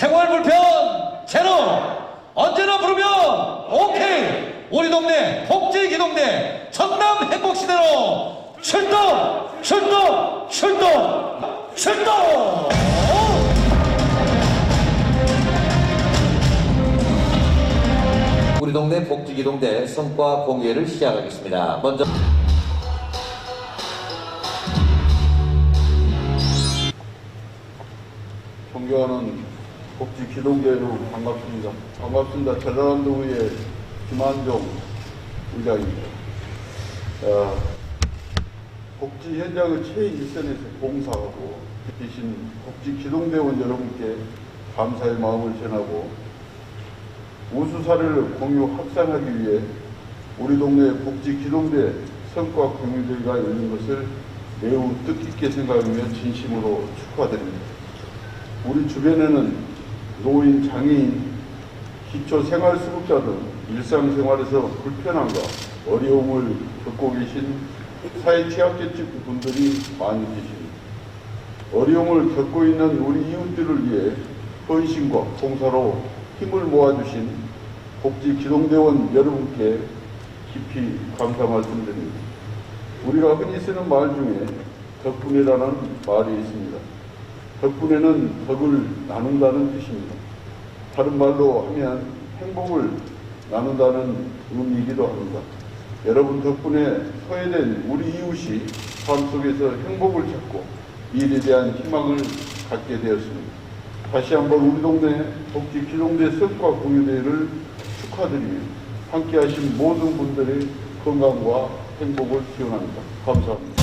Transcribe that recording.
생활 불편 제로. 언제나 부르면 오케이. 우리 동네 복지기동대 전남 행복시대로 출동 출동 출동 출동! 우리 동네 복지기동대 성과 공개를 시작하겠습니다. 먼저 존경하는 복지 기동대 여러분 반갑습니다. 반갑습니다. 전라남도의회 김한종 의장입니다. 어, 복지 현장의 최일선에서 봉사하고 계신 복지 기동대원 여러분께 감사의 마음을 전하고 우수 사례를 공유 확산하기 위해 우리 동네 복지 기동대 성과 공유대회가 열린 것을 매우 뜻깊게 생각하며 진심으로 축하드립니다. 우리 주변에는 노인, 장애인, 기초 생활 수급자 등 일상생활에서 불편함과 어려움을 겪고 계신 사회 취약계층 분들이 많이 계십니다. 어려움을 겪고 있는 우리 이웃들을 위해 헌신과 봉사로 힘을 모아주신 복지 기동대원 여러분께 깊이 감사 말씀드립니다. 우리가 흔히 쓰는 말 중에 덕분이라는 말이 있습니다. 덕분에는 덕을 나눈다는 뜻입니다. 다른 말로 하면 행복을 나눈다는 의미이기도 합니다. 여러분 덕분에 소외된 우리 이웃이 삶 속에서 행복을 찾고 일에 대한 희망을 갖게 되었습니다. 다시 한번 우리 동네 복지 기동대 성과 공유대회를 축하드리며 함께하신 모든 분들의 건강과 행복을 기원합니다. 감사합니다.